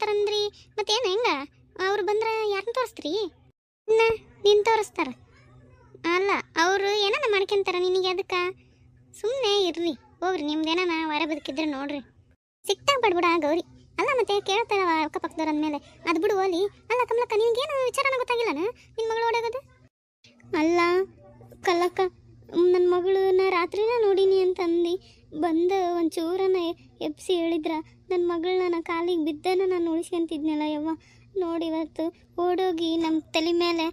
ಬರ್ತಾರಂದ್ರಿ ಮತ್ತೇನು ಹೆಂಗ? ಅವ್ರು ಬಂದ್ರೆ ಯಾರನ್ನ ತೋರಿಸ್ತೀರಿ? ಇನ್ನ ನೀನು ತೋರಿಸ್ತಾರ. ಅಲ್ಲ, ಅವರು ಏನಾನ ಮಾಡ್ಕೊಂತಾರ ನಿನಗೆ ಅದಕ್ಕೆ? ಸುಮ್ಮನೆ ಇರ್ರಿ ಹೋಗ್ರಿ ನಿಮ್ದೇನ ವಾರ ಬದುಕಿದ್ರೆ ನೋಡ್ರಿ. ಸಿಕ್ತಾಗ ಬಡ್ಬಿಡ, ಗೌರಿ. ಅಲ್ಲ, ಮತ್ತೆ ಕೇಳ್ತಾರವ ಅಕ್ಕಪಕ್ಕದವ್ರ ಅಂದಮೇಲೆ. ಅದು ಬಿಡು, ಓಲಿ. ಅಲ್ಲ, ಕಮಲಕ್ಕ, ನಿನಗೇನು ವಿಚಾರನ ಗೊತ್ತಾಗಿಲ್ಲನ? ನಿನ್ನ ಮಗಳು ಓಡಾಗೋದು? ಅಲ್ಲ, ಕಲ್ಲಕ್ಕ ನನ್ನ ಮಗಳನ್ನ ರಾತ್ರಿನ ನೋಡೀನಿ ಅಂತಂದು. ಬಂದು ಒಂಚೂರನ ಎಪ್ಸಿ ಹೇಳಿದ್ರ ನನ್ನ ಮಗಳನ್ನ ಕಾಲಿಗೆ ಬಿದ್ದನ ನಾನು ಉಳಿಸ್ಕೊಂತಿದ್ನಲ್ಲ ಯವ್ವ. ನೋಡಿ ಇವತ್ತು ಓಡೋಗಿ ನಮ್ಮ ತಲೆ ಮೇಲೆ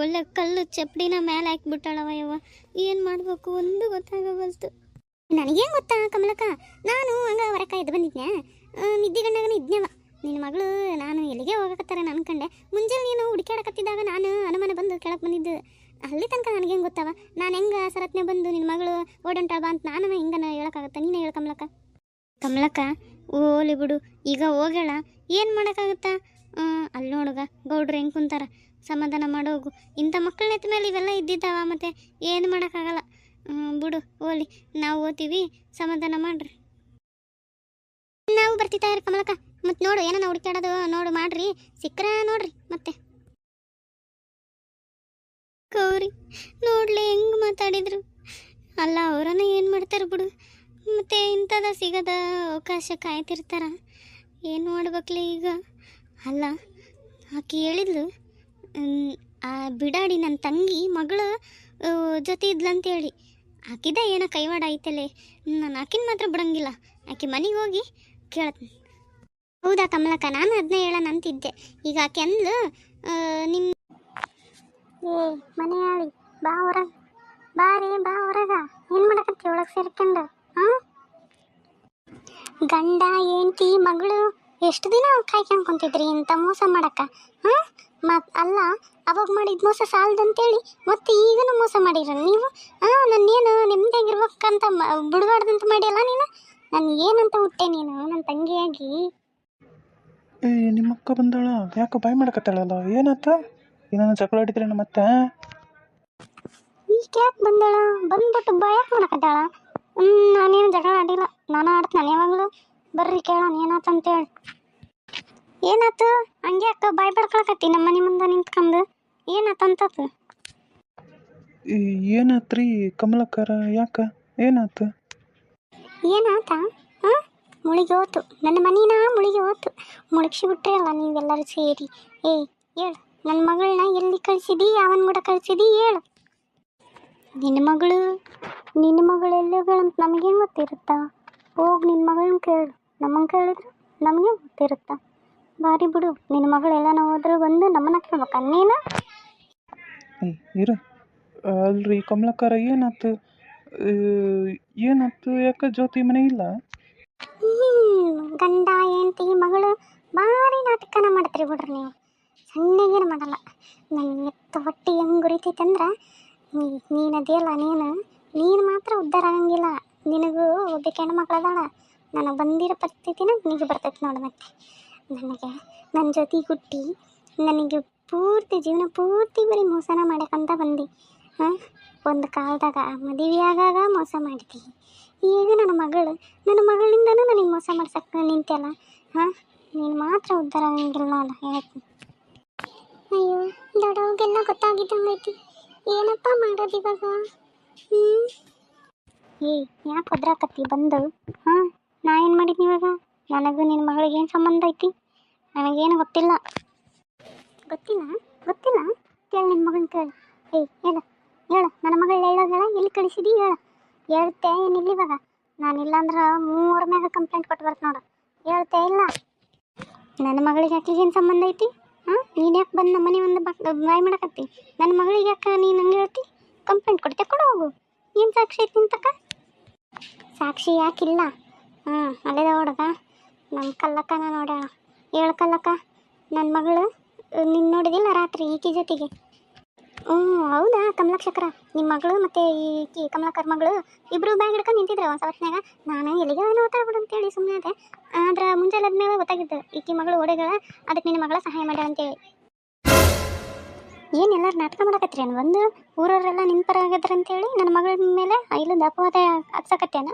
ಒಳ್ಳೆ ಕಲ್ಲು ಚಪ್ಪಡಿನ ಮೇಲೆ ಹಾಕ್ಬಿಟ್ಟಾಳವ ಯವ್ವ. ಏನು ಮಾಡಬೇಕು? ಒಂದು ಗೊತ್ತಾಗವಲ್ತು. ನನಗೇನು ಗೊತ್ತಾ ಕಮಲಕ್ಕ? ನಾನು ಹಂಗ ಹೊರಕ ಎದ್ದು ಬಂದಿದ್ನ್ಯಾ? ನಿದ್ದೆಗಣ್ಣಾಗನ ಇದ್ನೇವ ನಿನ್ನ ಮಗಳು ನಾನು ಎಲ್ಲಿಗೆ ಹೋಗಕತ್ತಾರೆ ಅನ್ಕಂಡೆ. ಮುಂಜಾನೆ ನೀನು ಹುಡುಕಾಡಕತ್ತಿದ್ದಾಗ ನಾನು ಅನುಮಾನ ಬಂದು ಕೆಳಕ್ಕೆ ಬಂದಿದ್ದು. ಅಲ್ಲಿ ತನಕ ನನಗೇನು ಗೊತ್ತವ? ನಾನು ಹೆಂಗೆ ಸರತ್ನೆ ಬಂದು ನಿನ್ನ ಮಗಳು ಓಡಂಟಾಳ ಬಾ ಅಂತ ನಾನು ಹಿಂಗನ ಹೇಳಕ್ಕಾಗತ್ತ? ನೀನೇ ಹೇಳು ಕಮಲಕ್ಕ. ಕಮಲಕ್ಕ, ಓಲಿ ಬಿಡು, ಈಗ ಹೋಗ್ಯಾಳ. ಏನು ಮಾಡೋಕ್ಕಾಗತ್ತಾ? ಅಲ್ಲಿ ನೋಡುಗ, ಗೌಡ್ರು ಹೆಂಗೆ ಕುಂತಾರ? ಸಮಾಧಾನ ಮಾಡೋಗು ಇಂಥ ಮಕ್ಕಳ ನೆತ್ತ ಮೇಲೆ ಇವೆಲ್ಲ ಇದ್ದಿದ್ದಾವ ಮತ್ತು ಏನು ಮಾಡೋಕ್ಕಾಗಲ್ಲ. ಬಿಡು, ಓಲಿ, ನಾವು ಓದ್ತೀವಿ ಸಮಾಧಾನ ಮಾಡ್ರಿ. ನಾವು ಬರ್ತಿತ್ತಾ ಇರಿ ಕಮಲಕ್ಕ? ಮತ್ತು ನೋಡು ಏನೋ ಹುಡುಕ್ಯಾಡೋದು, ನೋಡು, ಮಾಡ್ರಿ. ಸಿಕ್ಕರೆ ನೋಡ್ರಿ. ನೋಡ್ಲಿ ಹೆಂಗ್ ಮಾತಾಡಿದ್ರು. ಅಲ್ಲ, ಅವರನ್ನ ಏನು ಮಾಡ್ತಾರೆ ಬಿಡು. ಮತ್ತೆ ಇಂಥದ ಸಿಗದ ಅವಕಾಶ ಕಾಯ್ತಿರ್ತಾರ. ಏನು ಮಾಡ್ಬೇಕಲೆ ಈಗ? ಅಲ್ಲ, ಆಕೆ ಹೇಳಿದ್ಲು ಆ ಬಿಡಾಡಿ ನನ್ನ ತಂಗಿ ಮಗಳು ಜೊತೆ ಇದ್ಲಂತೇಳಿ. ಆಕಿದ ಏನೋ ಕೈವಾಡ ಐತಲೆ. ನಾನು ಆಕಿನ ಮಾತ್ರ ಬಿಡಂಗಿಲ್ಲ. ಆಕೆ ಮನೆಗೆ ಹೋಗಿ ಕೇಳತ್ನಿ. ಹೌದಾ ಕಮಲಕ್ಕ, ನಾನು ಅದನ್ನ ಹೇಳೋಣ ಅಂತಿದ್ದೆ ಈಗ ಆಕೆ ಅಂದ್ಲು ನಿಮ್ಮ ಏ, ಮನೆ ಆಳಿ, ಬಾ ರೀ ಬಾರಿ ಬಾ ಹೊರಗ ಏನು ಮಾಡಕತ್ತಿ ಒಳಗೆ ಸೇರ್ಕೊಂಡು? ಹಾಂ? ಗಂಡ, ಹೆಂಡತಿ, ಮಗಳು, ಎಷ್ಟು ದಿನ ಕಾಯ್ಕೊಂಡು ಕುಂತಿದ್ರಿ ಇಂಥ ಮೋಸ ಮಾಡಕ್ಕ ಹ್ಮ್ ಮತ್ ಅಲ್ಲ, ಅವಾಗ ಮಾಡಿದ ಮೋಸ ಸಾಲದಂತೇಳಿ ಮತ್ತೆ ಈಗನೂ ಮೋಸ ಮಾಡಿರ ನೀವು? ಹಾಂ ನನ್ನೇನು ನೆಮ್ಮದಿಯಾಗಿರ್ಬೇಕಂತ ಬಿಡಬಾರ್ದಂತ ಮಾಡಿಯಲ್ಲ ನೀನು? ನಾನು ಏನಂತ ಹುಟ್ಟೆ ನೀನು ನನ್ನ ತಂಗಿಯಾಗಿ? ಏ, ನಿಮ್ಮಕ್ಕ ಬಂದಳ, ಯಾಕೆ ಬಾಯ್ ಮಾಡಕತ್ತಾಳಲ್ಲ? ಏನಾತ? ಏನಾನ ಜಗಳ ಆಡಿದ್ರೆ ಮತ್ತೆ? ಈಗ ಯಾಕೆ ಬಂದಾಳ? ಬಂದ್ಬಿಟ್ಟು ಬಯಕ್ ಮಾಡಕತ್ತಾಳ ಹ್ಞೂ ನಾನೇನು ಜಗಳ ಆಡಿಲ್ಲ. ನಾನು ಆಡ್ತಾನೆ ಯಾವಾಗಲೂ. ಬರ್ರಿ ಕೇಳೋಣ ಏನಾತಂತೇಳಿ. ಏನಾತು? ಹಂಗೆ ಅಕ್ಕ ಬಾಯ್ ಬಡ್ಕೊಳಕತ್ತಿ ನಮ್ಮ ಮನೆ ಮುಂದೆ ನಿಂತ್ಕೊಂಡು ಏನಾತಂತದ್ದು ಏ, ಏನಾತ್ರಿ ಕಮಲಕ್ಕರ? ಯಾಕ? ಏನಾತ? ಏನಾತ? ಹಾಂ? ಮುಳಿಗೆ ಹೋತು ನನ್ನ ಮನೇನ ಮುಳುಗಿ ಹೋತು ಮುಳುಗಿಸಿ ಬಿಟ್ರೆ ಅಲ್ಲ ನೀವೆಲ್ಲರೂ ಸೇರಿ. ಏ ಹೇಳು. ನನ್ನ ಮಗಳನ್ನ ಎಲ್ಲಿ ಕಳಿಸಿದಿ ಯಾವನ್ ಕೂಡ ಕಳಿಸಿದಿ ಹೇಳು. ನಿನ್ನ ಮಗಳು ನಿನ್ನ ಮಗಳು ಅಂತ ನಮಗೇನು ಗೊತ್ತಿರುತ್ತಾ? ಹೋಗಿ ನಿನ್ನ ಮಗಳನ್ನ ಕೇಳು. ನಮ್ಮನ್ನು ಕೇಳಿದ್ರು ನಮಗೆ ಗೊತ್ತಿರುತ್ತಾ? ಬಾರಿ ಬಿಡು. ನಿನ್ನ ಮಗಳೆಲ್ಲ ನಾವು ಹೋದ್ರೆ ಬಂದು ನಮ್ಮನ್ನ ಕೇಳ್ಬೇಕು. ಅನ್ನೇನ ಇರು. ಅಲ್ರಿ ಕಮಲಕ್ಕಾರ ಏನಾಯ್ತು ಏನಾಯ್ತು ಯಾಕೆ ಜ್ಯೋತಿ ಮನೆ ಇಲ್ಲ? ಗಂಡ ಹೆಂಡತಿ ಮಗಳು ಭಾರಿ ನಾಟಕನ ಮಾಡ್ತೀರಿ ಬಿಡ್ರಿ ನೀವು. ಸಣ್ಣಗೇನು ಮಾಡಲ್ಲ. ನನಗೆ ಹೊಟ್ಟೆ ಹೆಂಗೆ ಉರಿತೈತಂದ್ರೆ ನೀನು ಅದಿಯಲ್ಲ ನೀನು ನೀನು ಮಾತ್ರ ಉದ್ಧಾರ ಆಗಂಗಿಲ್ಲ. ನಿನಗೂ ಒಬ್ಬ ಹೆಣ್ಣು ಮಕ್ಕಳದಾಳ ನನಗೆ ಬಂದಿರೋ ಪರಿಸ್ಥಿತಿನ ನಿನಗೆ ಬರ್ತೈತೆ ನೋಡು ಮತ್ತೆ. ನನಗೆ ನನ್ನ ಜೊತೆ ಹುಟ್ಟಿ, ನನಗೆ ಪೂರ್ತಿ ಜೀವನ ಪೂರ್ತಿ ಬರೀ ಮೋಸನ ಮಾಡಕ್ಕಂತ ಬಂದು. ಹಾಂ? ಒಂದು ಕಾಲದಾಗ ಆಗಾಗ ಮೋಸ ಮಾಡಿದ್ದೆ ಈಗ ನನ್ನ ಮಗಳು, ನನ್ನ ಮಗಳಿಂದನೂ ನನಗೆ ಮೋಸ ಮಾಡ್ಸಕ್ಕೆ ನಿಂತಲ್ಲ ಹಾಂ? ನೀನು ಮಾತ್ರ ಉದ್ಧಾರ ಆಗಂಗಿಲ್ಲ ನೋಡ, ಹೇಳ್ತೀನಿ. ಅಯ್ಯೋ ದೊಡ್ಡವ್ಗೆಲ್ಲ ಗೊತ್ತಾಗಿದ್ದಂಗೈತಿ ಏನಪ್ಪ ಮಾಡೋದು ಇವಾಗ? ಹ್ಞೂ ಏ ಯಾಕೆ ಒದ್ರಾಕತ್ತಿ ಬಂದು. ಹಾಂ, ನಾ ಏನು ಮಾಡಿದ್ನಿ ಇವಾಗ? ನನಗೂ ನಿನ್ನ ಮಗಳಿಗೆ ಏನು ಸಂಬಂಧ ಐತಿ? ನನಗೇನು ಗೊತ್ತಿಲ್ಲ. ಗೊತ್ತಿಲ್ಲ? ಗೊತ್ತಿಲ್ಲ? ಕೇಳಿ ನಿನ್ನ ಮಗನ ಕೇಳಿ. ಏಯ್ ಹೇಳು. ಹೇಳು. ನನ್ನ ಮಗಳು ಹೇಳ ಎಲ್ಲಿ ಕಳಿಸಿದಿ ಹೇಳು. ಹೇಳ್ತೆ ಏನಿಲ್ಲ ಇವಾಗ. ನಾನಿಲ್ಲ ಅಂದ್ರೆ ಮೂವರ ಮ್ಯಾಗ ಕಂಪ್ಲೇಂಟ್ ಕೊಟ್ಟು ಬರ್ತ ನೋಡು. ಹೇಳ್ತೆ ಇಲ್ಲ. ನನ್ನ ಮಗಳಿಗೆ ಏನು ಸಂಬಂಧ ಐತಿ? ಹಾಂ ನೀನು ಯಾಕೆ ಬಂದು ನಮ್ಮ ಮನೆ ಒಂದು ಬಾಯ್ ಮಾಡಕತ್ತಿ? ನನ್ನ ಮಗಳಿಗೆ ಯಾಕೆ ನೀನು ಹಂಗೆ ಹೇಳ್ತಿ? ಕಂಪ್ಲೇಂಟ್ ಕೊಡ್ತೆ ಕೊಡು ಹೋಗು. ಏನು ಸಾಕ್ಷಿ ಐತಿ ನಿಂತಕ್ಕ ಸಾಕ್ಷಿ ಯಾಕಿಲ್ಲ? ಹಾಂ ಅಲ್ಲಿದ ಹುಡುಗ? ನಮ್ಮ ಕಲ್ಲಕ್ಕನ ನೋಡ್ಯಾಳ. ಹೇಳು ಕಲ್ಲಕ್ಕ ನನ್ನ ಮಗಳು ನಿನ್ನ ನೋಡಿದಿಲ್ಲ ರಾತ್ರಿ ಈಕೆ ಜೊತೆಗೆ? ಹ್ಞೂ ಹೌದಾ? ಕಮಲಾಕ್ಷಕರ ನಿಮ್ಮ ಮಗಳು ಮತ್ತು ಈ ಕಮಲಾಕರ್ ಮಗಳು ಇಬ್ಬರು ಬ್ಯಾಗ್ ಹಿಡ್ಕೊಂಡು ನಿಂತಿದ್ರು ಒಂದು ಸವತ್ನಾಗ ನಾನು ಎಲ್ಲಿಗೆ ನೋಡ್ತಾ ಬಿಡು ಅಂತೇಳಿ ಸುಮ್ಮನೆ ಅದೇ ಆದ್ರೆ ಮುಂಜಾನೆ ಆದ್ಮೇಲೆ ಗೊತ್ತಾಗಿದ್ದು, ಈಕಿ ಮಗಳು ಓಡೆಗಳ ಅದಕ್ಕೆ ನಿನ್ನ ಮಗಳ ಸಹಾಯ ಮಾಡ್ಯಾಳ ಅಂತೇಳಿ. ಏನು ನಾಟಕ ಮಾಡಕತ್ರಿ ಒಂದು ಊರವರೆಲ್ಲ ನಿನ್ನ ಪರ ಆಗ್ಯದ್ರ ಅಂತೇಳಿ ನನ್ನ ಮಗಳ ಮೇಲೆ ಇಲ್ಲದ ಅಪವಾದ ಹಚ್ಸಕತ್ತೇನ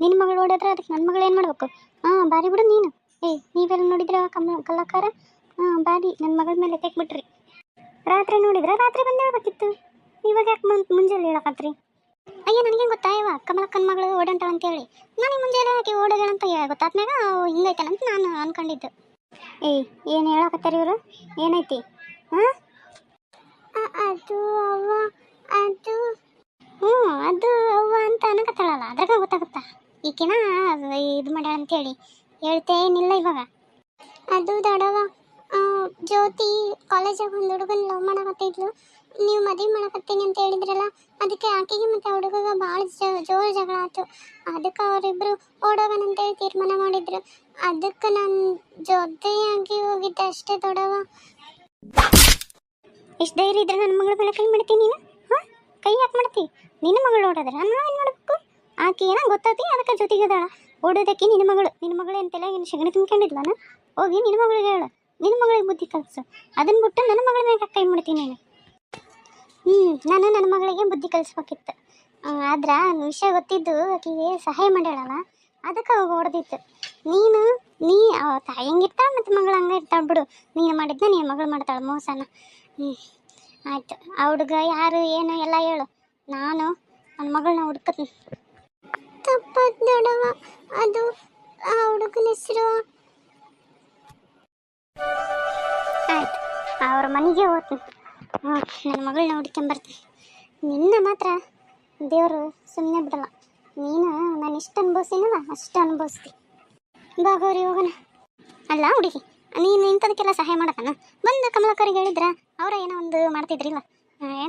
ನಿನ್ನ ಮಗಳು ಓಡಿದ್ರೆ ಅದಕ್ಕೆ ನನ್ನ ಮಗಳು ಏನು ಮಾಡ್ಬೇಕು? ಹಾಂ, ಬಾರಿ ಬಿಡು ನೀನು. ಏಯ್, ನೀವೆಲ್ಲ ನೋಡಿದ್ರ ಕಮ ಕಲಾಕಾರ ಹಾಂ, ಬಾರಿ. ನನ್ನ ಮಗಳ ಮೇಲೆ ತೆಕ್ಬಿಟ್ರಿ ರಾತ್ರಿ ನೋಡಿದ್ರೆ ರಾತ್ರಿ ಬಂದು ಹೇಳ್ಬೇಕಿತ್ತು ಇವಾಗ ಯಾಕೆ ಮುಂದ್ ಮುಂಜಾನೆ ಹೇಳಕತ್ರಿ ಅಯ್ಯ, ನನಗೇನು ಗೊತ್ತಾ? ಇವ ಕಮಲಕ್ಕನ ಮಗಳು ಓಡಂಟಾಳ ಅಂತೇಳಿ ನನಗೆ ಮುಂಜಾನೆ ಆಕೆ ಓಡೋದಂತ ಗೊತ್ತಾದ್ಮ್ಯಾಗ ಹಿಂಗೈತಲ್ಲ ಅಂತ ನಾನು ಅನ್ಕೊಂಡಿದ್ದು. ಏಯ್, ಏನು ಹೇಳಕತ್ತಾರ ಇವರು? ಏನೈತಿ? ಹಾಂ? ಅದು ಅವ್ವ, ಅದು ಹ್ಞೂ, ಅದು ಅವ್ವ ಅಂತ ಅನ್ನಕತ್ತಾಳಲ್ಲ. ಅದ್ರಾಗ ಗೊತ್ತಾಗುತ್ತಾ? ಈಕಿನ ಇದು ಮಾಡ್ಯಾಳ ಅಂತೇಳಿ ಹೇಳ್ತೇನಿಲ್ಲ ಇವಾಗ. ಅದು ದಡವ ಜ್ಯೋತಿ ಕಾಲೇಜಾಗ ಒಂದು ಹುಡುಗನ ಲವ್ ಮಾಡಕತ್ತಿದ್ಲು ನೀವು ಮದುವೆ ಮಾಡಕತ್ತೀನಿ ಅಂತ ಹೇಳಿದ್ರಲ್ಲ, ಅದಕ್ಕೆ ಆಕೆಗೆ ಮತ್ತು ಹುಡುಗಗ ಭಾಳ ಜೋರು ಜಗಳ ಆಯ್ತು ಅದಕ್ಕೆ ಅವರಿಬ್ಬರು ಓಡೋಗಣ ಅಂತೇಳಿ ತೀರ್ಮಾನ ಮಾಡಿದ್ರು. ಅದಕ್ಕೆ ನಾನು ಜೊತೆಯಾಗಿ ಹೋಗಿದ್ದೆ ಅಷ್ಟೇ ದೊಡವ ಎಷ್ಟು ಧೈರ್ಯ ಇದ್ರೆ ನನ್ನ ಮಗಳ ಕೈ ಮಾಡ್ತೀನಿ ನೀನು? ಹಾಂ? ಕೈ ಯಾಕೆ ಮಾಡ್ತಿ? ನಿನ್ನ ಮಗಳು ಓಡೋದ್ರ ಏನು ಮಾಡಬೇಕು? ಆಕೆ ಏನೋ ಗೊತ್ತಾತಿ, ಅದಕ್ಕೆ ಜೊತೆಗದಾಳ ಓಡೋದಕ್ಕೆ ನಿನ್ನ ಮಗಳು ನಿನ್ನ ಮಗಳು ಅಂತೆಲ್ಲ ಏನು ಶಗಣಿ ತುಂಬ್ಕೊಂಡಿದ್ಲನ ಹೋಗಿ ನಿನ್ನ ಮಗಳಿಗೆ ಹೇಳು. ನಿನ್ನ ಮಗಳಿಗೆ ಬುದ್ಧಿ ಕಲಿಸು. ಅದನ್ನ ಬಿಟ್ಟು ನನ್ನ ಮಗಳ ಮೇಲೆ ಕೈ ಮಾಡ್ತೀನಿ ನೀನು? ಹ್ಞೂ ನಾನು ನನ್ನ ಮಗಳಿಗೆ ಬುದ್ಧಿ ಕಲಿಸ್ಬೇಕಿತ್ತು. ಆದ್ರೆ ವಿಷಯ ಗೊತ್ತಿದ್ದು ಆಕೆಗೆ ಸಹಾಯ ಮಾಡ್ಯಾಳಲ್ಲ, ಅದಕ್ಕೆ ಅವಾಗ ಹೊಡೆದಿತ್ತು. ನೀನು, ನೀ ಅವ ತಾಯಿ ಹೆಂಗಿರ್ತಾಳ ಮತ್ತು ಮಗಳು ಹಂಗೆ ಇರ್ತಾಳ ಬಿಡು. ನೀನು ಮಾಡಿದ್ನ ನೀನು ಮಗಳು ಮಾಡ್ತಾಳೆ ಮೋಸನ. ಹ್ಞೂ ಆಯ್ತು. ಆ ಹುಡುಗ ಯಾರು, ಏನು ಎಲ್ಲ ಹೇಳು. ನಾನು ನನ್ನ ಮಗಳನ್ನ ಹುಡ್ಕತ್ತೀನಿ ಮನೆಗೆ ಹಾಂ ನನ್ನ ಮಗಳನ್ನ ಹುಡ್ಕೊಂಬರ್ತೀನಿ ನಿನ್ನ ಮಾತ್ರ ದೇವರು ಸುಮ್ಮನೆ ಬಿಡಲ್ಲ. ನೀನು ನಾನು ಇಷ್ಟು ಅನುಭವಿಸ್ತೀನಲ್ಲ ಅಷ್ಟು ಅನುಭವಿಸ್ತಿ. ಬಾಗೋರಿ ಹೋಗೋಣ. ಅಲ್ಲ, ಹುಡುಗಿ, ನೀನು ಇಂಥದಕ್ಕೆಲ್ಲ ಸಹಾಯ ಮಾಡಕನ ಬಂದು ಕಮಲಕರಿಗೆ ಹೇಳಿದ್ರ ಅವರ ಏನೋ ಒಂದು ಮಾಡ್ತಿದ್ರಿಲ್ಲ.